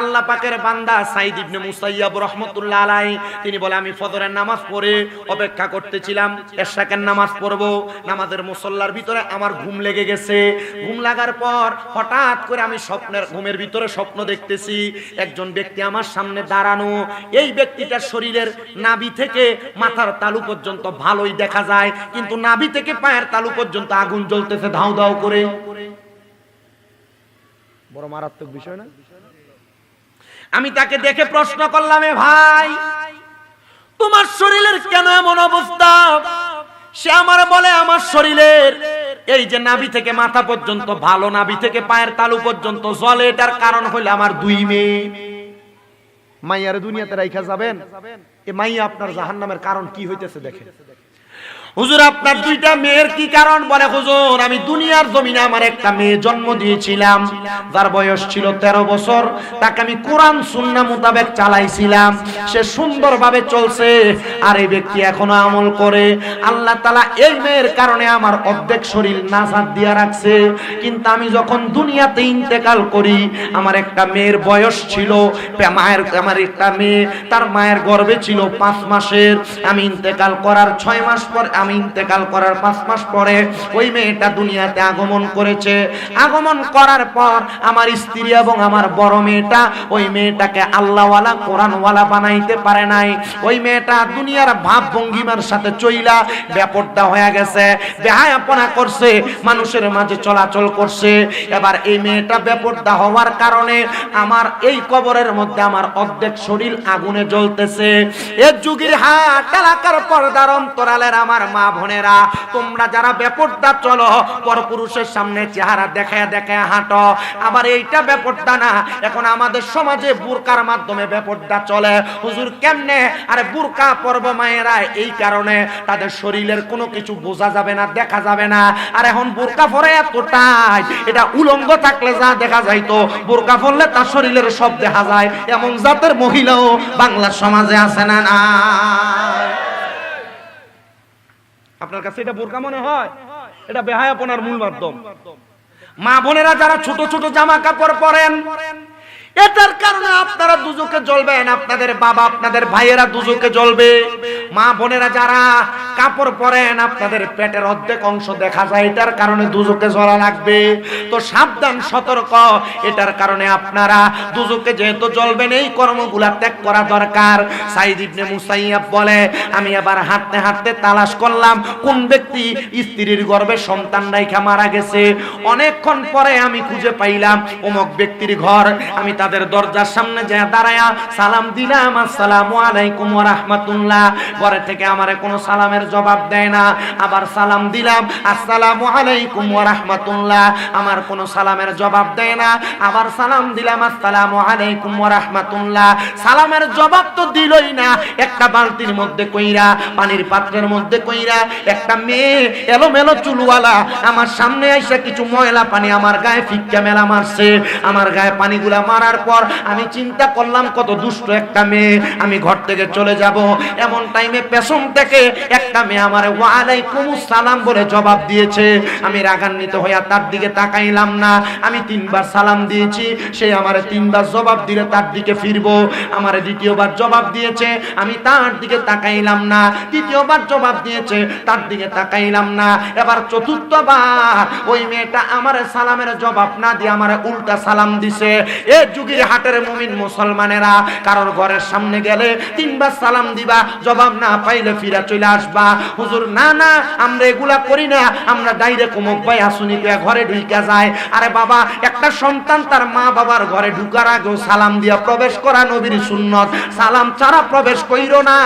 আল্লাহ পাকের বান্দা সাইদ ইবনে মুসাইয়াব রহমতুল্লাহ আলাই তিনি বলে, আমি ফজরের নামাজ পড়ে অপেক্ষা করতেছিলাম এশাকের নামাজ পড়ব, নামাজের মুসল্লার ভিতরে আমার ঘুম লেগে গেছে। ঘুম লাগার পর হঠাৎ করে আমি স্বপ্নের, ঘুমের ভিতরে স্বপ্ন দেখতেছি, একজন ব্যক্তি আমার সামনে দাঁড়ানো, এই ব্যক্তিটার শরীরের নাভি থেকে মাথার তালু পর্যন্ত ভালোই দেখা যায়, কিন্তু নাভি থেকে পায়ের তালু পর্যন্ত আগুন জ্বলতেছে ধাউ ধাউ করে। বড় মারাত্মক বিষয় না? আমি তাকে দেখে প্রশ্ন করলাম ভাই, তোমার শরীরের কেন এমন অবস্থা? সে আমার বলে, আমার শরীরের এই যে নাভি থেকে মাথা পর্যন্ত, ভালো নাভি থেকে পায়ের তালু পর্যন্ত, জলে এটার কারণ হইলে আমার দুই মেয়ে। মাইয়ারে দুনিয়াতে রাইখা যাবেন? এ মাইয়া আপনার জাহান্নামের কারণ কি হইতেছে দেখেন। হুজুর, আপনার দুইটা মেয়ের কি কারণ? বলে, হুজুর, আমি দুনিয়ার জমিনে আমার একটা মেয়ে জন্ম দিয়েছিলাম। যার বয়স ছিল ১৩ বছর। তাকে আমি কোরআন, সুন্না মোতাবেক চালাইছিলাম। সে সুন্দরভাবে চলছে। আর এই ব্যক্তি এখনও আমল করে। আল্লাহ তালা এই মেয়ের কারণে আমার অর্ধেক শরীর নাসাদ দিয়া রাখছে। কিন্তু আমি যখন দুনিয়াতে ইন্তেকাল করি, আমার একটা মেয়ের বয়স ছিল মায়ের, আমার একটা মেয়ে, তার মায়ের গর্ভে ছিল পাঁচ মাসের। আমি ইন্তেকাল করার ছয় মাস পর আমি ইন্তেকাল করার পাঁচ মাস পরে ওই মেয়েটা দুনিয়াতে আগমন করেছে। আগমন করার পর আমার স্ত্রী এবং আমার বড় মেয়েটা ওই মেয়েটাকে আল্লাহওয়ালা, কোরআনওয়ালা বানাইতে পারে নাই। ওই মেয়েটা দুনিয়ার ভাব ভঙ্গিমার সাথে চইলা ব্যাপারটা হয়ে গেছে, বেহায়াপনা করছে, মানুষের মাঝে চলাচল করছে। এবার এই মেয়েটা ব্যাপারটা হওয়ার কারণে আমার এই কবরের মধ্যে আমার অর্ধেক শরীর আগুনে জ্বলতেছে। এর যুগের হাট, এলাকার পর্দার অন্তরালের আমার মা বোনেরা, তোমরা যারা বেপরদা চলো, পরপুরুষের সামনে চেহারা দেখায় দেখায় হাঁটো। আবার এইটা বেপরদা না, এখন আমাদের সমাজে বুরকার মাধ্যমে বেপরদা চলে। হুজুর কেমনে? আরে বুরকা পর্ব মায়েরা, এই কারণে তাদের শরীরের কোনো কিছু বোঝা যাবে না, দেখা যাবে না। আর এখন বুরকা পরে এতটাই, এটা উলঙ্গ থাকলে যা দেখা যাইতো বুরকা পরলে তার শরীরের সব দেখা যায়। এমন জাতের মহিলাও বাংলার সমাজে আছে না না। আপনার কাছে এটা বোরকা মনে হয়? এটা বেহায়াপনার মূল মাধ্যম। মা বোনেরা যারা ছোট ছোট জামা কাপড় পরেন এটার কারণে আপনারা দুজকে জ্বলবেন আপনাদের বাবা, আপনাদের ভাইয়েরা দুজকে জ্বলবে। মা বোনেরা যারা কাপড় পরেন, আপনাদের পেটের অর্ধেক অংশ দেখা যায়, এটার কারণে দুজকে জ্বলা লাগবে। তো সাবধান, সতর্ক, এটার কারণে আপনারা দুজকে যেহেতু জ্বলবেন এই কর্মগুলা ত্যাগ করা দরকার। সাইদ ইবনে মুসাইয়াব বলে, আমি আবার হাঁটতে হাঁটতে তালাশ করলাম, কোন ব্যক্তি স্ত্রীর গর্ভে সন্তান রাইখা মারা গেছে? অনেকক্ষণ পরে আমি খুঁজে পাইলাম, অমুক ব্যক্তির ঘর, আমি তাদের দরজার সামনে যা দাঁড়ায়া সালাম দিলাম, আসসালামু আলাইকুম ওয়া রাহমাতুল্লাহ। পরে থেকে আমারে কোনো সালামের জবাব দেয় না। আবার সালাম দিলাম, আসসালামু আলাইকুম ওয়া রাহমাতুল্লাহ। আমার কোনো সালামের জবাব দেয় না। আবার সালাম দিলাম, আসসালামু আলাইকুম ওয়া রাহমাতুল্লাহ। সালামের জবাব তো দিলই না। একটা বালতির মধ্যে কইরা, পানির পাত্রের মধ্যে কইরা, একটা মেয়ে এলোমেলো চুলওয়ালা আমার সামনে এসে কিছু ময়লা পানি আমার গায়ে ফিক্কা মেলা মারছে। আমার গায়ে পানিগুলা মারার পর আমি চিন্তা করলাম, কত দুষ্ট একটা মেয়ে, আমি ঘর থেকে চলে যাব। এমন টাইমে পেছন থেকে একটা মেয়ে আমার, ওয়ালাইকুম সালাম বলে জবাব দিয়েছে। আমি রাগান্বিত হইয়া তার দিকে তাকাইলাম না। আমি তিনবার সালাম দিয়েছি। সে আমার তিনবার জবাব দিলে তার দিকে ফিরবো। আমার দ্বিতীয়বার জবাব দিয়েছে। আমি তার দিকে তাকাইলাম না। তৃতীয়বার জবাব দিয়েছে। তার দিকে তাকাইলাম না। এবার চতুর্থবার ওই মেয়েটা আমার সালামের জবাব না দিয়ে আমার উল্টা সালাম দিছে। এ যুগের হাটের মুমিন মুসলমানেরা, কারোর ঘরের সামনে গেলে তিনবার সালাম দিবা, জবাব না পাইলে ফিরা চলে আসবা। হুজুর, না না, আমরা এগুলা করি না, আমরা ডাইরেক্ট অমুক ভাই আসুনি ঘরে ঢুইকা যায়। আরে বাবা, একটা সন্তান তার মা বাবার ঘরে ঢুকার আগেও সালাম দিয়া প্রবেশ করা নবীর সুন্নত। সালাম ছাড়া প্রবেশ কইরো না।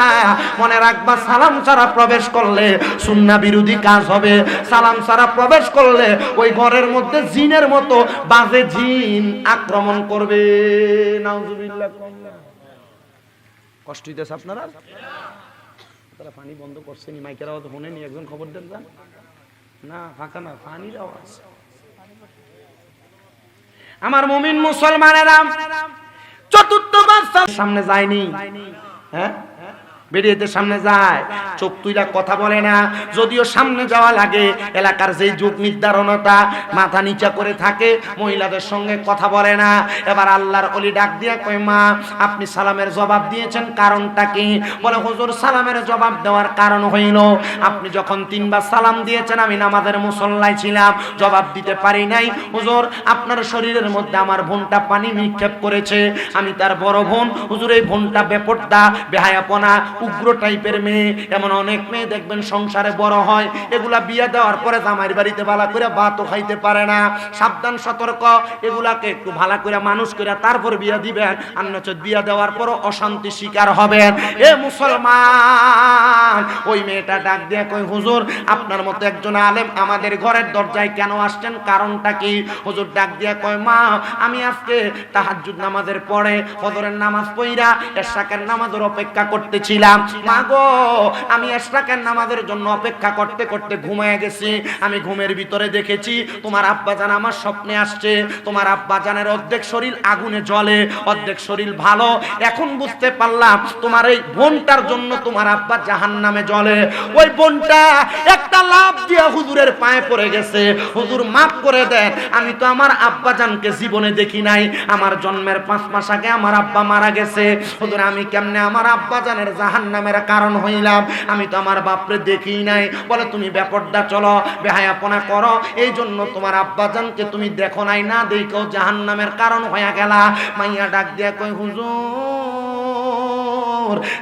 মনে রাখবা, সালাম ছাড়া প্রবেশ করলে সুন্না বিরোধী কাজ হবে। সালাম ছাড়া প্রবেশ করলে ওই ঘরের মধ্যে জিনের মতো বাজে জিন আক্রমণ করবে। নাউজুবিল্লাহ কষ্ট হইতেছে আপনারা তারা পানি বন্ধ করছেন মাইকের আওয়াজ শোনেনি একজন খবর দেন যান। না ফাঁকা না পানির আওয়াজ। আমার মুমিন মুসলমানেরা চতুর্থবার সামনে যায়নি। হ্যাঁ? বেরিয়েতে সামনে যায় চোখ তুইরা কথা বলে না। যদিও সামনে যাওয়া লাগে এলাকার যেই যুগ নির্ধারণতা মাথা নিচা করে থাকে মহিলাদের সঙ্গে কথা বলে না। এবার আল্লাহর অলি ডাক দিয়া কয় মা আপনি সালামের জবাব দিয়েছেন কারণটা কি? বলে হুজুর সালামের জবাব দেওয়ার কারণ হইল আপনি যখন তিনবার সালাম দিয়েছেন আমি নামাজের মুসল্লায় ছিলাম জবাব দিতে পারি নাই। হুজুর আপনার শরীরের মধ্যে আমার বোনটা পানি নিক্ষেপ করেছে আমি তার বড় বোন। হুজুর এই বোনটা বেপর্দা বেহায়াপনা উগ্র টাইপের মেয়ে, এমন অনেক মেয়ে দেখবেন সংসারে বড় হয়, এগুলা বিয়ে দেওয়ার পরে জামাইর বাড়িতে বালা করে ভাতও খাইতে পারে না। সাবধান, সতর্ক, এগুলাকে একটু ভালো করে মানুষ করে তারপর বিয়ে দিবেন, আর নচেত বিয়ে দেওয়ার পরও অশান্তি শিকার হবেন। এ মুসলমান, ওই মেয়েটা ডাক দিয়ে কই হুজুর, আপনার মতো একজন আলেম আমাদের ঘরের দরজায় কেন আসছেন? কারণটা কি? হুজুর ডাক দিয়ে কয়, মা, আমি আজকে তাহাজ্জুদ নামাজের পরে ফজরের নামাজ পইরা এশরাকের নামাজের অপেক্ষা করতেছিলাম। মা গো আমি এশরাকের নামাজের জন্য অপেক্ষা করতে করতে ঘুমায় গেছি। আমি ঘুমের ভিতরে দেখেছি, তোমার আব্বা জান আমার স্বপ্নে আসছে। তোমার আব্বা জানের অর্ধেক শরীর আগুনে জ্বলে, অর্ধেক শরীর ভালো। এখন বুঝতে পারলাম, তোমার এই বোনটার জন্য তোমার আব্বা জাহান নামে জ্বলে। ওই বোনটা একটা লাভ দিয়ে হুজুরের পায়ে পড়ে গেছে। হুজুর, মাফ করে দেন, আমি তো আমার আব্বা জানকে জীবনে দেখি নাই। আমার জন্মের পাঁচ মাস আগে আমার আব্বা মারা গেছে। হুজুর, আমি কেমনে আমার আব্বা জানের জাহান নামের কারণ হইলাম। আমি তো আমার বাপরে দেখি নাই। বলে, তুমি ব্যাপারটা চলো, বেহায়াপনা করো। এই জন্য তোমার আব্বা জানকে তুমি দেখো নাই না দেখো জাহান্নামের কারণ হইয়া গেলা। মাইয়া ডাক দিয়া কই হুজুর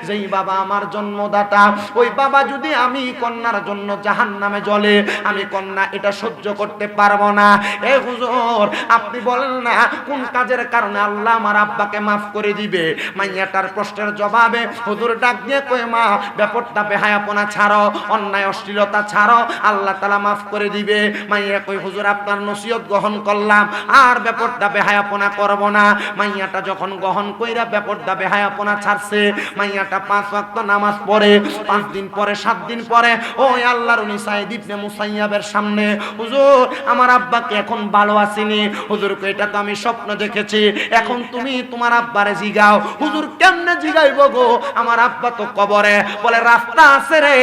যেই বাবা আমার জন্মদাতা, ওই বাবা যদি আমি কন্যার জন্য জাহান নামে জ্বলে, আমি কন্যা এটা সহ্য করতে পারব না। এ হুজুর, আপনি বলেন না, কোন কাজের কারণে আল্লাহ আমার আব্বাকে মাফ করে দিবে? মাইয়াটার প্রশ্নের জবাবে হুজুর ডাক দিয়ে কয়ে, মা, ব্যাপারটা বেহায়াপনা ছাড়ো, অন্যায়, অশ্লীলতা ছাড়ো, আল্লাহ তালা মাফ করে দিবে। মাইয়া কই হুজুর, আপনার নসিহত গ্রহণ করলাম, আর ব্যাপারটা বেহায়াপনা করব না। মাইয়াটা যখন গ্রহণ কইরা ব্যাপারটা বেহায়াপনা ছাড়ছে মাইয়াটা পাঁচ ওয়াক্ত নামাজ পড়ে, পাঁচ দিন পরে, সাত দিন পরে, ওই আল্লাহর উনি সাইদ মুসাইয়াবের সামনে, হুজুর, আমার আব্বাকে এখন ভালো আসেনি হুজুর এটা তো আমি স্বপ্ন দেখেছি। এখন তুমি তোমার আব্বারে জিগাও। হুজুর কেমনে জিগাইব গো? আমার আব্বা তো কবরে। বলে, রাস্তা আছে রে।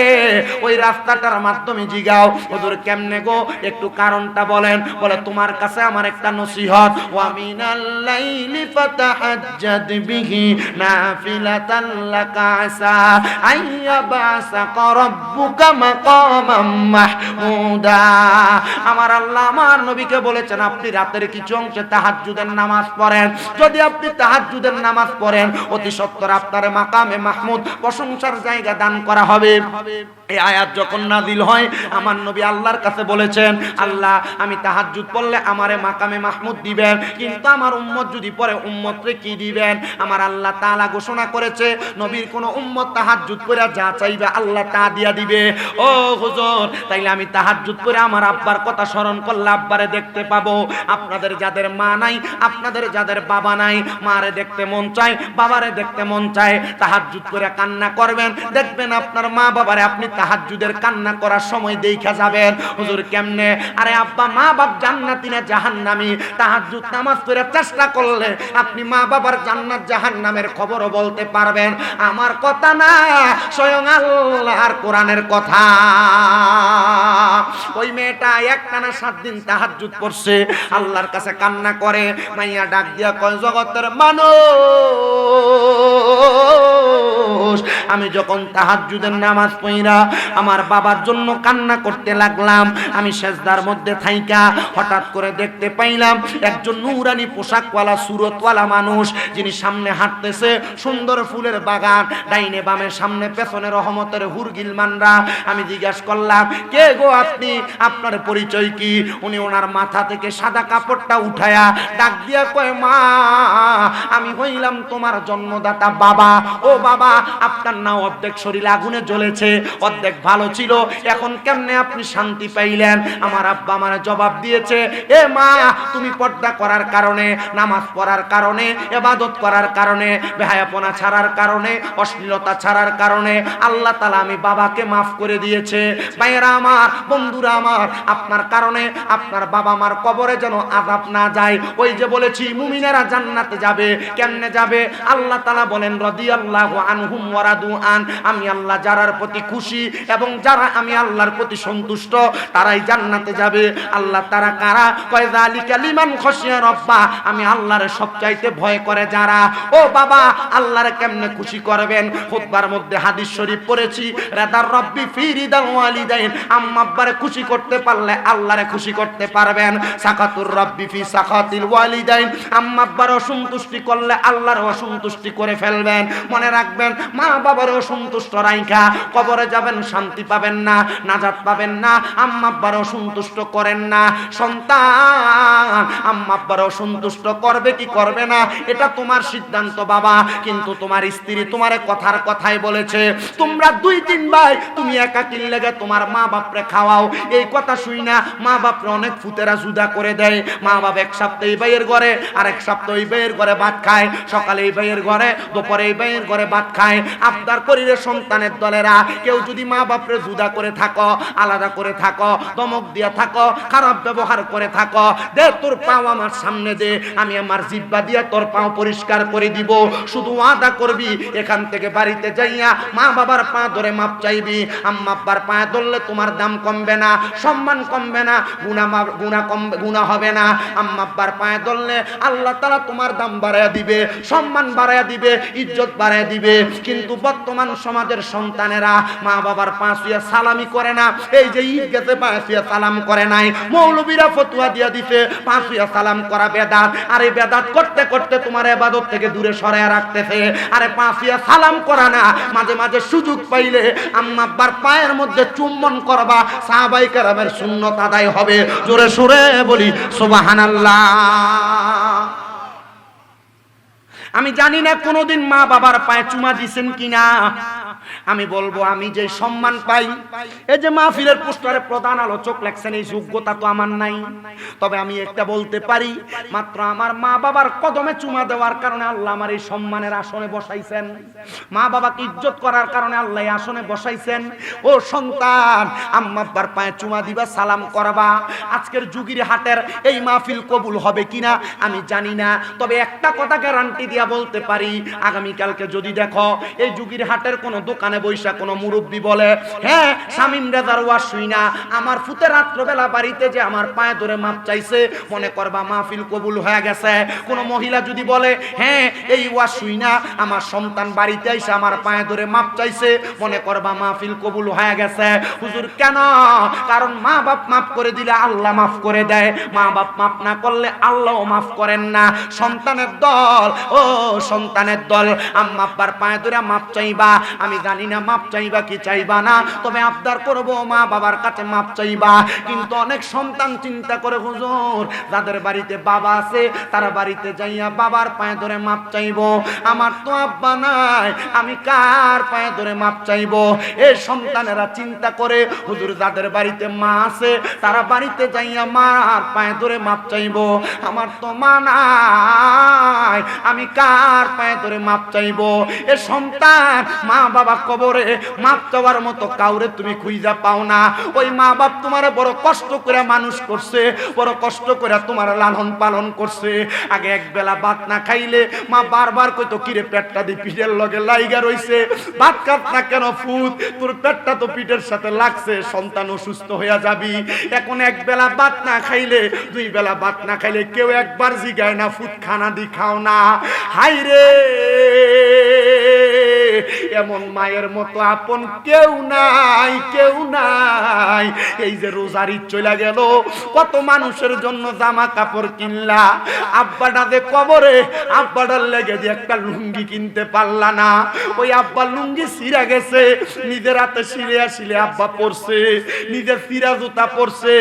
ওই রাস্তাটার মাধ্যমে জিগাও। হুজুর কেমনে গো? একটু কারণটা বলেন। বলে, তোমার কাছে আমার একটা নসিহত। ওয়া মিনাল লাইলি ফাতাহাজ্জাদ বিহি নাফিলাতান লাকা আসা রাব্বুকা মাকামাম মাহমুদা। আমার আল্লাহ আমার নবীকে বলেছেন, আপনি রাতের কিছু অংশে তাহাজ্জুদের নামাজ পড়েন। যদি আপনি তাহাজ্জুদের নামাজ পড়েন, অতি সত্তর আপনার মাকামে মাহমুদ প্রশংসার জায়গা দান করা হবে। এই আয়াত যখন নাজিল হয়, আমার নবী আল্লাহর কাছে বলেছেন, আল্লাহ, আমি তাহাজ্জুদ পড়লে আমারে মাকামে মাহমুদ দিবেন, কিন্তু আমার উম্মত যদি পরে উম্মতরে কি দিবেন? আমার আল্লাহ তাআলা ঘোষণা করেছে নবীর কোন উম্মত তাহাজ্জুদ করে যা চাইবে আল্লাহ তা দিয়া দিবে। ও হুজুর, তাইলে আমি তাহাজ্জুদ করে আমার আব্বার কথা স্মরণ করলে আব্বারে দেখতে পাবো। আপনাদের যাদের মা নাই, আপনাদের যাদের বাবা নাই, মারে দেখতে মন চায়, বাবারে দেখতে মন চায়, তাহাজ্জুদ করে কান্না করবেন। দেখবেন আপনার মা বাবারে আপনি তাহাজ্জুদের কান্না করার সময় দেখা যাবেন। হুজুর কেমনে? আরে আব্বা, মা বাপ জান্নাতি না জাহান্নামী? তাহাজ্জুদ নামাজ পড়ে চেষ্টা করলে আপনি মা বাবার জান্নাত জাহান্নামের খবরও বলতে পারবেন। আমার কথা না, স্বয়ং আল্লাহর কোরআনের কথা। ওই মেয়েটা একটানা সাত দিন তাহাজুদ করছে, আল্লাহর কাছে কান্না করে, মাইয়া ডাক দিয়া কয়, জগতের মানুষ! আমি যখন তাহাজ্জুদের নামাজ পড়িরা আমার বাবার জন্য কান্না করতে লাগলাম, আমি সেজদার মধ্যে থাইকা হঠাৎ করে দেখতে পাইলাম একজন নুরানি পোশাকওয়ালা, সুরতওয়ালা মানুষ, যিনি সামনে হাঁটতেছে সুন্দর ফুলের বাগান, ডাইনে বামে সামনে পেছনে রহমতের হুরগিল মানরা। আমি জিজ্ঞাসা করলাম, কে গো আপনি? আপনার পরিচয় কি? উনি ওনার মাথা থেকে সাদা কাপড়টা উঠায়া ডাক দিয়া কয়, মা, আমি হইলাম তোমার জন্মদাতা বাবা। ও বাবা আপনার না অর্ধেক শরীর আগুনে জ্বলেছে, অর্ধেক ভালো ছিল। এখন কেমনে আপনি শান্তি পাইলেন? আমার আব্বা আমার জবাব দিয়েছে, এ মা, তুমি পর্দা করার কারণে, নামাজ পড়ার কারণে, এবাদত করার কারণে, বেহায়াপনা ছাড়ার কারণে, অশ্লীলতা ছাড়ার কারণে, আল্লাহ তালা আমি বাবাকে মাফ করে দিয়েছে। ভাইয়েরা আমার, বন্ধুরা আমার, আপনার কারণে আপনার বাবা মার কবরে যেন আজাব না যায়। ওই যে বলেছি, মুমিনেরা জান্নাতে যাবে, কেমনে যাবে? আল্লাহ তালা বলেন রদি আল্লাহ আনহুম ওয়ারাদু আন আমি আল্লাহ যারার প্রতি খুশি এবং যারা আমি আল্লাহর প্রতি সন্তুষ্ট, তারাই জান্নাতে যাবে। আল্লাহ তারা কারা? কয় লিমান রব্বা, আমি আল্লাহর সবচাইতে ভয় করে যারা। ও বাবা, আল্লাহর কেমনে খুশি করবেন? খুতবার মধ্যে হাদিস শরীফ পড়েছি, রাদার রব্বি ওয়ালিদাইন খুশি করতে পারলে আল্লাহরে খুশি করতে পারবেন। সাকাতুর রব্বি ফি সাকাতিল ওয়ালিদাইন, আম্মা অসন্তুষ্টি করলে আল্লাহর অসন্তুষ্টি করে ফেলবেন। মনে রাখবেন মা বাবার অসন্তুষ্ট রাইখা, কবরে যাবেন, শান্তি পাবেন না, নাজাত পাবেন না, আম্মা আব্বার অসন্তুষ্ট করেন না। সন্তান, আম্মা আব্বার অসন্তুষ্ট করবে কি করবে না, এটা তোমার সিদ্ধান্ত বাবা। কিন্তু তোমার স্ত্রী তোমার কথার কথাই বলেছে, তোমরা দুই তিন ভাই, তুমি একাকির লেগে তোমার মা বাপরে খাওয়াও? এই কথা শুই না, মা বাপরে অনেক ফুতেরা জুদা করে দেয়। মা বাপ এক সপ্তাহ এই ভাইয়ের ঘরে আর এক সপ্তাহ এই ভাইয়ের ঘরে ভাত খায়। সকালে এই ভাইয়ের ঘরে, দুপুরে এই ভাইয়ের ঘরে ভাত খায়। আবদার করিলে সন্তানের দলেরা, কেউ যদি মা বাপরে জুদা করে থাকো, আলাদা করে থাকো, দমক দিয়া থাকো, খারাপ ব্যবহার করে থাকো, দে তোর পাও আমার সামনে দে, আমি আমার জিব্বা দিয়া তোর পাও পরিষ্কার করে দিব। শুধু আদা করবি, এখান থেকে বাড়িতে যাইয়া মা বাবার পা ধরে মাপ চাইবি। আম্মা আব্বার পায়ে ধরলে তোমার দাম কমবে না, সম্মান কমবে না গুণা গুণা কমবে গুণা হবে না। আম্মা আব্বার পায়ে ধরলে আল্লাহ তারা তোমার দাম বাড়াইয়া দিবে, সম্মান বাড়াইয়া দিবে, ইজ্জত বাড়াইয়া দিবে। কিন্তু বর্তমান সমাজের সন্তানেরা মা বাবার পা শুয়ে সালামি করে না। এই যে ঈদ গেছে পা শুয়ে সালাম করে নাই। মৌলবীরা ফতুয়া দিয়া দিছে পা শুয়ে সালাম করা বেদাত। আর এই বেদাত করতে করতে তোমার এবাদত থেকে দূরে সরাইয়া রাখতেছে। আরে পা শুয়ে সালাম করা না, মাঝে মাঝে সুযোগ পাইলে আম্মা আব্বার পায়ের মধ্যে চুম্বন করবা, সাহাবাই কেরামের শূন্যত আদায় হবে। জোরে সুরে বলি, সুবহানাল্লাহ। আমি জানি না কোনোদিন মা বাবার পায়ে চুমা দিছেন কিনা। আমি বলব, আমি যে সম্মান পাই, এই যে মাহফিলের পোস্টারে প্রধান আলোচক লেখছেন, এই যোগ্যতা তো আমার নাই। তবে আমি একটা বলতে পারি, মাত্র আমার মা বাবার কদমে চুমা দেওয়ার কারণে আল্লাহ আমার এই সম্মানের আসনে বসাইছেন। মা বাবাকে ইজ্জত করার কারণে আল্লাহ আসনে বসাইছেন। ও সন্তান, আম্মা আব্বার পায়ে চুমা দিবা, সালাম করবা। আজকের যুগির হাটের এই মাহফিল কবুল হবে কিনা, আমি জানি না। তবে একটা কথা গ্যারান্টি দিয়া বলতে পারি, আগামীকালকে যদি দেখো, এই যুগির হাটের কোনো দোকানে বৈশা কোনো মুরব্বী বলে হ্যাঁ শামিম রেজার ওয়াজ শুই না। আমার ফুতে রাত্রবেলা বাড়িতে যে আমার পায়ে ধরে মাপ চাইছে, মনে করবা মাহফিল কবুল হয়ে গেছে। কোন মহিলা যদি বলে হ্যাঁ এই ওয়াজ শুই না, আমার সন্তান বাড়িতে এসে আমার পায়ে ধরে মাপ চাইছে, মনে করবা মাহফিল কবুল হয়ে গেছে। হুজুর, কেন? কারণ মা বাপ মাফ করে দিলে আল্লাহ মাফ করে দেয়। মা বাপ মাফ না করলে আল্লাহ মাফ করেন না। সন্তানের দল, ও সন্তানের দল, আম্মা আব্বার পায়ে ধরে মাপ চাইবা। আমি জানি না, মাপ চাইবা কি চাইবা না, তবে আবদার করব, মা বাবার কাছে মাপ চাইবা। কিন্তু অনেক সন্তান চিন্তা করে, হুজুর, যাদের বাড়িতে বাবা আছে, তারা বাড়িতে যাইয়া বাবার পায়ে ধরে মাপ চাইব। আমার তো আব্বা নাই, আমি কার পায়ে ধরে মাপ চাইব? এই সন্তানেরা চিন্তা করে, হুজুর, যাদের বাড়িতে মা আছে, তারা বাড়িতে যাইয়া মার পায়ে ধরে মাপ চাইব। আমার তো মা নাই, আমি কার পায়ে ধরে মাপ চাইব? এ সন্তান মা বাবা কবরে মাপ চাওয়ার মতো কাউরে তুমি খুঁজা পাও না। ওই মা বাপ তোমার বড় কষ্ট করে মানুষ করছে, বড় কষ্ট করে তোমার লালন পালন করছে। আগে এক বেলা ভাত না খাইলে মা বারবার কইতো, কিরে পেটটা দি পিঠের লগে লাইগা রইছে। ভাত খাত না কেন ফুত? তোর পেটটা তো পিঠের সাথে লাগছে, সন্তান অসুস্থ হইয়া যাবি। এখন এক বেলা ভাত না খাইলে, দুই বেলা ভাত না খাইলে কেউ একবার জিগায় না, ফুত, খানা দি খাও না। হাই রে! এমন মায়ের মতো আপন কেউ নাই কেউ নাই। এই যে রোজারি চলে গেল, কত মানুষের জন্য জামা কাপড় কিনলা। আব্বাটা দে কবরে, আব্বাটার লেগে যে একটা লুঙ্গি কিনতে পারলা না। ওই আব্বা লুঙ্গি সিরা গেছে, নিজের হাতে সিলে আসিলে আব্বা পরছে, নিজের সিরা জুতা পরছে,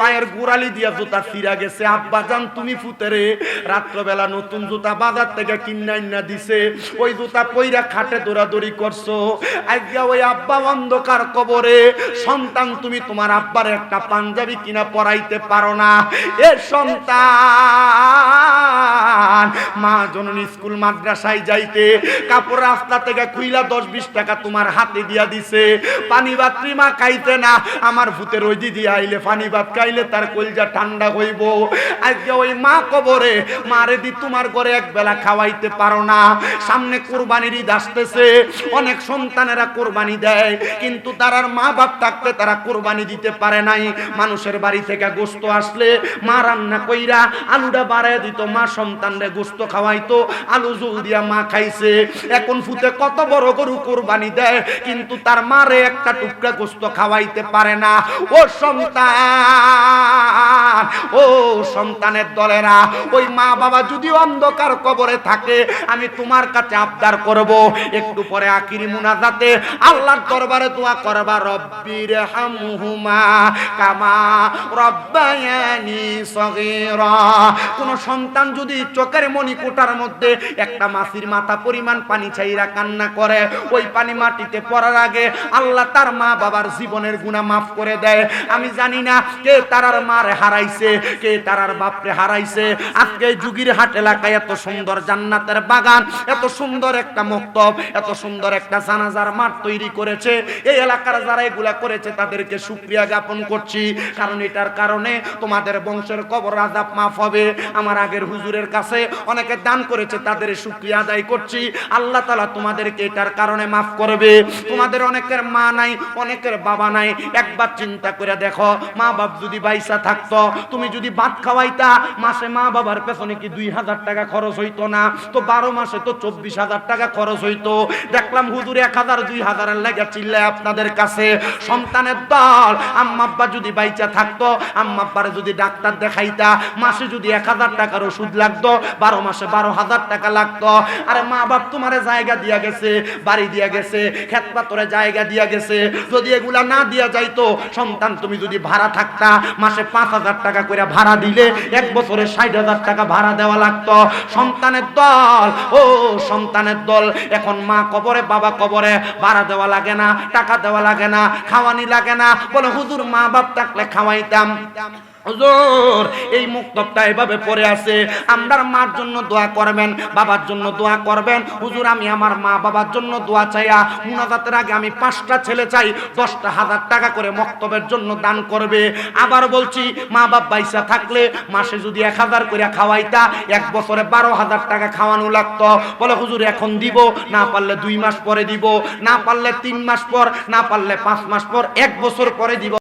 পায়ের গোড়ালি দিয়া জুতা সিরা গেছে। আব্বা যান তুমি ফুতেরে রাত্রবেলা নতুন জুতা বাজার থেকে কিনা দিছে। ওই জুতা পইরা খাটে দৌড়াদৌড়ি করছ? আজকে ওই আব্বা অন্ধকার কবরে। সন্তান, তুমি তোমার আব্বার একটা পাঞ্জাবি কিনা পরাইতে পারো না। এ সন্তান! বাবান মা জননী স্কুল মাদ্রাসায় যাইতে, কাপড় রাস্তা থেকে খুইলা দশ বিশ টাকা তোমার হাতে দিয়া দিছে। পানি বাত্রি মা খাইতে না, আমার ভূতের ওই দিদি আইলে পানি ভাত খাইলে তার কলজা ঠান্ডা হইব। আজকে ওই মা কবরে, মারে দি তোমার ঘরে এক বেলা খাওয়াইতে পারো না। সামনে কোরবানির ঈদ আসতেছে, অনেক সন্তানেরা কোরবানি দেয়, কিন্তু তারার মা বাপ থাকতে তারা কোরবানি দিতে পারে নাই। মানুষের বাড়ি থেকে গোস্ত আসলে মা রান্না কইরা আলুটা বাড়ায় দিত, মা সন্তানরে গোস্ত খাওয়াইতো, আলু জুল দিয়া মা খাইছে। এখন ফুতে কত বড় গরু কোরবানি দেয়, কিন্তু তার মারে একটা টুকরা গোস্ত খাওয়াইতে পারে না। ও সন্তান, ও সন্তানের দলেরা, ওই মা বাবা যদি অন্ধকার কবরে থাকে, আমি তোমার কাছে আবদার করব। একটু পরে আকিরি মুনাজাতে আল্লাহর দরবারে দোয়া করবা রব্বির হামহুমা কামা রব্বায়ানি সগীরা। কোন সন্তান যদি চোখের মনি কোটার মধ্যে একটা মাছির মাথা পরিমাণ পানি চাইরা কান্না করে। ওই পানি মাটিতে পড়ার আগে আল্লাহ তার মা বাবার জীবনের গুণা মাফ করে দেয়। আমি জানি না কে তারার মারে হারাইছে, কে তারার বাপরে হারাইছে। আজকে যুগির হাট এলাকায় এত সুন্দর জান্নাতের বাগান, এত সুন্দর একটা মক্তব, এত সুন্দর একটা জানাজার মাঠ তৈরি করেছে। এই এলাকার যারা এগুলা করেছে তাদেরকে সুক্রিয়া জ্ঞাপন করছি। কারণ এটার কারণে তোমাদের বংশের কবর আজাব মাফ হবে। আমার আগের হুজুরের কাছে অনেকে দান করেছে, তাদের সুক্রিয়া আদায় করছি। আল্লাহ তালা তোমাদেরকে এটার কারণে মাফ করবে। তোমাদের অনেকের মা নাই, অনেকের বাবা নাই। একবার চিন্তা করে দেখো, মা বাপ যদি বাইসা থাকতো, তুমি যদি ভাত খাওয়াইতা, মাসে মা বাবার পেছনে কি দুই হাজার টাকা খরচ হইতো না? তো বারো মাসে তো চব্বিশ হাজার টাকা খরচ হইতো। দেখলাম হুজুর এক হাজার, দুই হাজারের লেগে চিল্লায় আপনাদের কাছে। সন্তানের দল, আম্মা আব্বা যদি বাইচা থাকতো, আম্মা আব্বারে যদি ডাক্তার দেখাইতা, মাসে যদি এক হাজার টাকার ওষুধ লাগতো বারো মাসে বারো হাজার টাকা লাগতো। আরে মা বাপ তোমারে জায়গা দিয়া গেছে, বাড়ি দিয়া গেছে, খেত পাতরে জায়গা দিয়া গেছে। যদি এগুলা না দিয়া যাইতো, সন্তান তুমি যদি ভাড়া থাকতা, মাসে পাঁচ হাজার টাকা করে ভাড়া দিলে, এক বছরে ষাট হাজার টাকা ভাড়া দেওয়া লাগতো। সন্তানের দল, ও সন্তানের দল, এখন মা কবরে, বাবা কবরে ভাড়া দেওয়া লাগে না, টাকা দেওয়া লাগে না, খাওয়ানি লাগে না। বলে, হুজুর মা বাপ থাকলে খাওয়াইতাম। হুজুর, এই মুক্তবটা এভাবে পড়ে আছে। আমরার মার জন্য দোয়া করবেন, বাবার জন্য দোয়া করবেন। হুজুর, আমি আমার মা বাবার জন্য দোয়া চাইয়া মুনাজাতের আগে আমি পাঁচটা ছেলে চাই, দশটা হাজার টাকা করে মক্তবের জন্য দান করবে। আবার বলছি, মা বাপ বাইসা থাকলে মাসে যদি এক হাজার করে খাওয়াইতা, এক বছরে বারো হাজার টাকা খাওয়ানো লাগতো। বলে, হুজুর, এখন দিব, না পারলে দুই মাস পরে দিব, না পারলে তিন মাস পর, না পারলে পাঁচ মাস পর, এক বছর পরে দিব।